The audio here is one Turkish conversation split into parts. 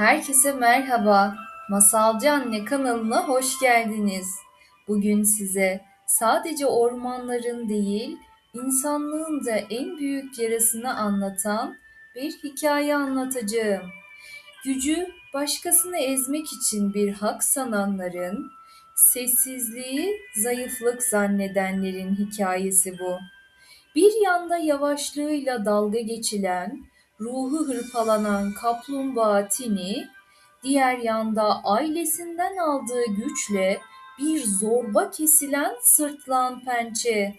Herkese merhaba. Masalcı Anne kanalına hoş geldiniz. Bugün size sadece ormanların değil, insanlığın da en büyük yarasını anlatan bir hikaye anlatacağım. Gücü başkasını ezmek için bir hak sananların, sessizliği zayıflık zannedenlerin hikayesi bu. Bir yanda yavaşlığıyla dalga geçilen, ruhu hırpalanan kaplumbağa Tini, diğer yanda ailesinden aldığı güçle bir zorba kesilen sırtlan pençe.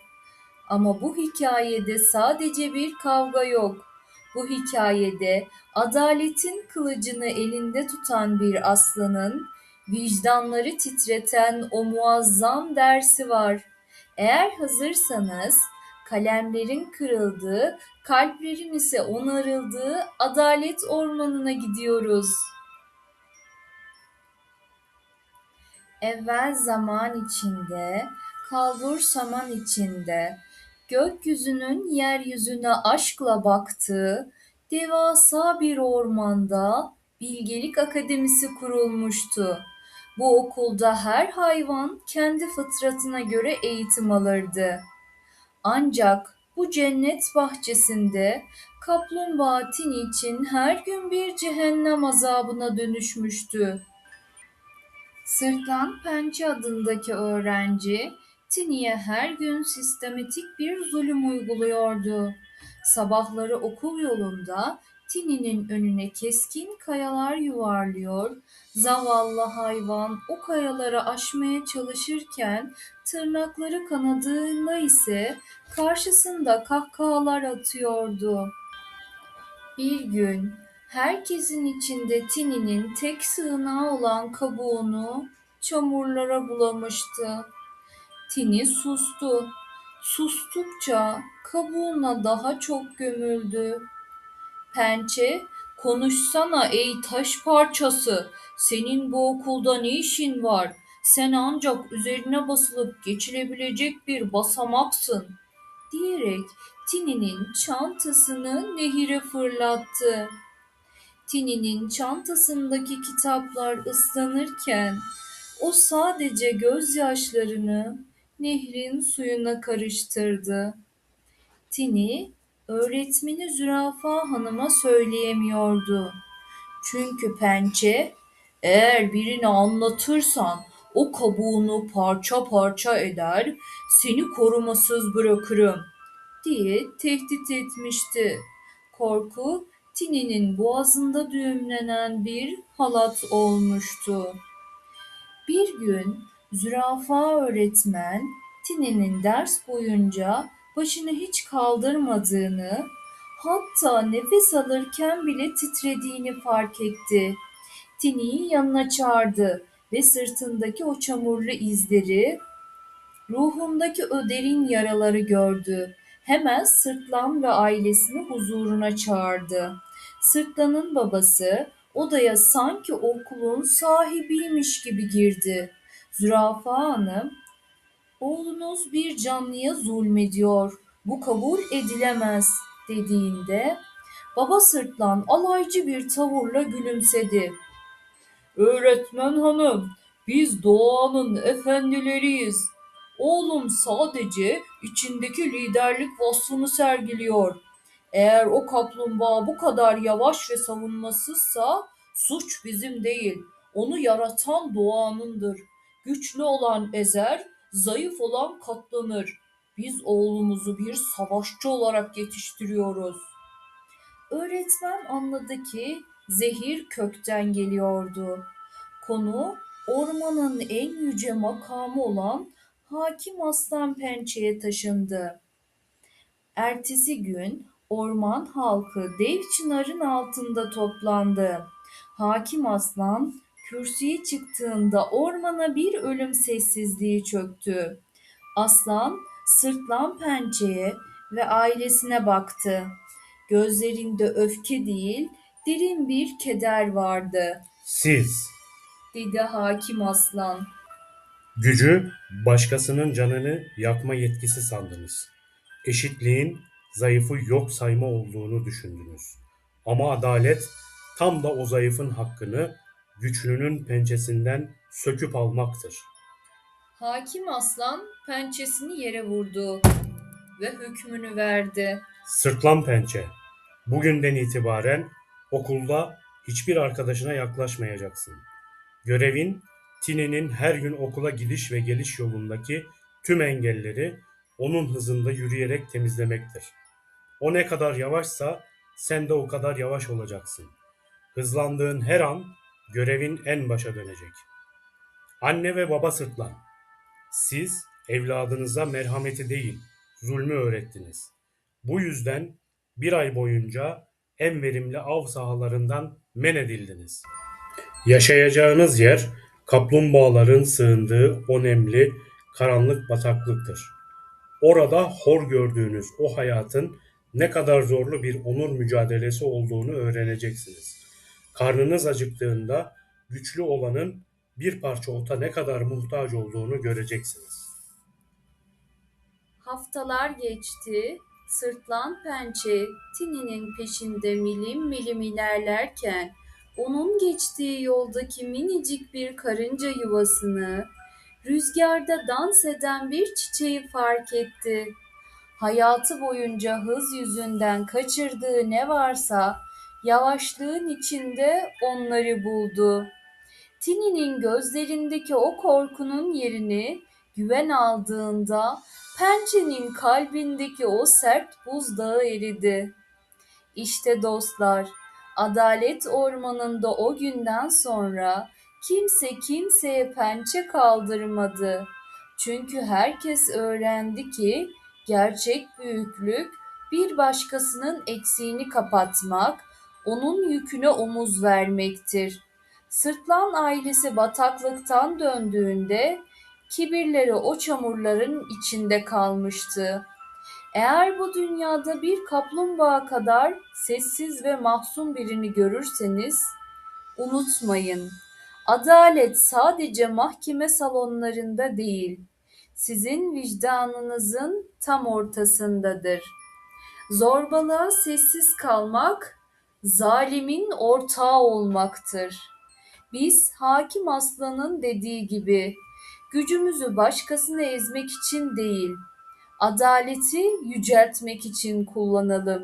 Ama bu hikayede sadece bir kavga yok. Bu hikayede adaletin kılıcını elinde tutan bir aslanın, vicdanları titreten o muazzam dersi var. Eğer hazırsanız kalemlerin kırıldığı, kalplerin ise onarıldığı adalet ormanına gidiyoruz. Evvel zaman içinde, kalbur saman içinde, gökyüzünün yeryüzüne aşkla baktığı devasa bir ormanda bilgelik akademisi kurulmuştu. Bu okulda her hayvan kendi fıtratına göre eğitim alırdı. Ancak bu cennet bahçesinde kaplumbağa için her gün bir cehennem azabına dönüşmüştü. Sırtlan Pençe adındaki öğrenci Tini'ye her gün sistematik bir zulüm uyguluyordu. Sabahları okul yolunda Tini'nin önüne keskin kayalar yuvarlıyor, zavallı hayvan o kayaları aşmaya çalışırken tırnakları kanadığında ise karşısında kahkahalar atıyordu. Bir gün herkesin içinde Tini'nin tek sığınağı olan kabuğunu çamurlara bulamıştı. Tini sustu. Sustukça kabuğuna daha çok gömüldü. Pençe, konuşsana ey taş parçası, senin bu okulda ne işin var? Sen ancak üzerine basılıp geçilebilecek bir basamaksın, diyerek Tini'nin çantasını nehire fırlattı. Tini'nin çantasındaki kitaplar ıslanırken o sadece gözyaşlarını nehrin suyuna karıştırdı. Tini öğretmeni Zürafa Hanım'a söyleyemiyordu. Çünkü pençe eğer birini anlatırsan o kabuğunu parça parça eder, seni korumasız bırakırım diye tehdit etmişti. Korku Tini'nin boğazında düğümlenen bir halat olmuştu. Bir gün zürafa öğretmen Tini'nin ders boyunca başını hiç kaldırmadığını, hatta nefes alırken bile titrediğini fark etti. Tini'yi yanına çağırdı ve sırtındaki o çamurlu izleri, ruhundaki o derin yaraları gördü. Hemen Sırtlan ve ailesini huzuruna çağırdı. Sırtlan'ın babası odaya sanki okulun sahibiymiş gibi girdi. Zürafa Hanım, oğlunuz bir canlıya zulmediyor, bu kabul edilemez dediğinde baba Sırtlan alaycı bir tavırla gülümsedi. Öğretmen hanım, biz doğanın efendileriyiz. Oğlum sadece içindeki liderlik vasfını sergiliyor. Eğer o kaplumbağa bu kadar yavaş ve savunmasızsa suç bizim değil. Onu yaratan doğanındır. Güçlü olan ezer, zayıf olan katlanır. Biz oğlumuzu bir savaşçı olarak yetiştiriyoruz. Öğretmen anladı ki zehir kökten geliyordu. Konu ormanın en yüce makamı olan Hakim Aslan Pençe'ye taşındı. Ertesi gün orman halkı dev çınarın altında toplandı. Hakim Aslan kürsüye çıktığında ormana bir ölüm sessizliği çöktü. Aslan sırtlan pençeye ve ailesine baktı. Gözlerinde öfke değil, derin bir keder vardı. Siz Dedi hakim aslan. gücü başkasının canını yakma yetkisi sandınız. Eşitliğin zayıfı yok sayma olduğunu düşündünüz. Ama adalet tam da o zayıfın hakkını güçlünün pençesinden söküp almaktır. Hakim aslan pençesini yere vurdu ve hükmünü verdi. Sırtlan pençe. Bugünden itibaren okulda hiçbir arkadaşına yaklaşmayacaksın. Görevin Tini'nin her gün okula gidiş ve geliş yolundaki tüm engelleri onun hızında yürüyerek temizlemektir. O ne kadar yavaşsa sen de o kadar yavaş olacaksın. Hızlandığın her an görevin en başa dönecek. Anne ve baba sırtlan. Siz evladınıza merhameti değil, zulmü öğrettiniz. Bu yüzden bir ay boyunca en verimli av sahalarından men edildiniz. Yaşayacağınız yer kaplumbağaların sığındığı o nemli, karanlık bataklıktır. Orada hor gördüğünüz o hayatın ne kadar zorlu bir onur mücadelesi olduğunu öğreneceksiniz. Karnınız acıktığında güçlü olanın bir parça ota ne kadar muhtaç olduğunu göreceksiniz. Haftalar geçti. Sırtlan pençe Tini'nin peşinde milim milim ilerlerken onun geçtiği yoldaki minicik bir karınca yuvasını rüzgarda dans eden bir çiçeği fark etti. Hayatı boyunca hız yüzünden kaçırdığı ne varsa yavaşlığın içinde onları buldu. Tini'nin gözlerindeki o korkunun yerini güven aldığında pençenin kalbindeki o sert buzdağı eridi. İşte dostlar, adalet ormanında o günden sonra kimse kimseye pençe kaldırmadı. Çünkü herkes öğrendi ki gerçek büyüklük bir başkasının eksiğini kapatmak, onun yüküne omuz vermektir. Sırtlan ailesi bataklıktan döndüğünde kibirleri o çamurların içinde kalmıştı. Eğer bu dünyada bir kaplumbağa kadar sessiz ve mahzun birini görürseniz unutmayın. Adalet sadece mahkeme salonlarında değil, sizin vicdanınızın tam ortasındadır. Zorbalığa sessiz kalmak zalimin ortağı olmaktır. Biz hakim aslanın dediği gibi gücümüzü başkasını ezmek için değil, adaleti yüceltmek için kullanalım.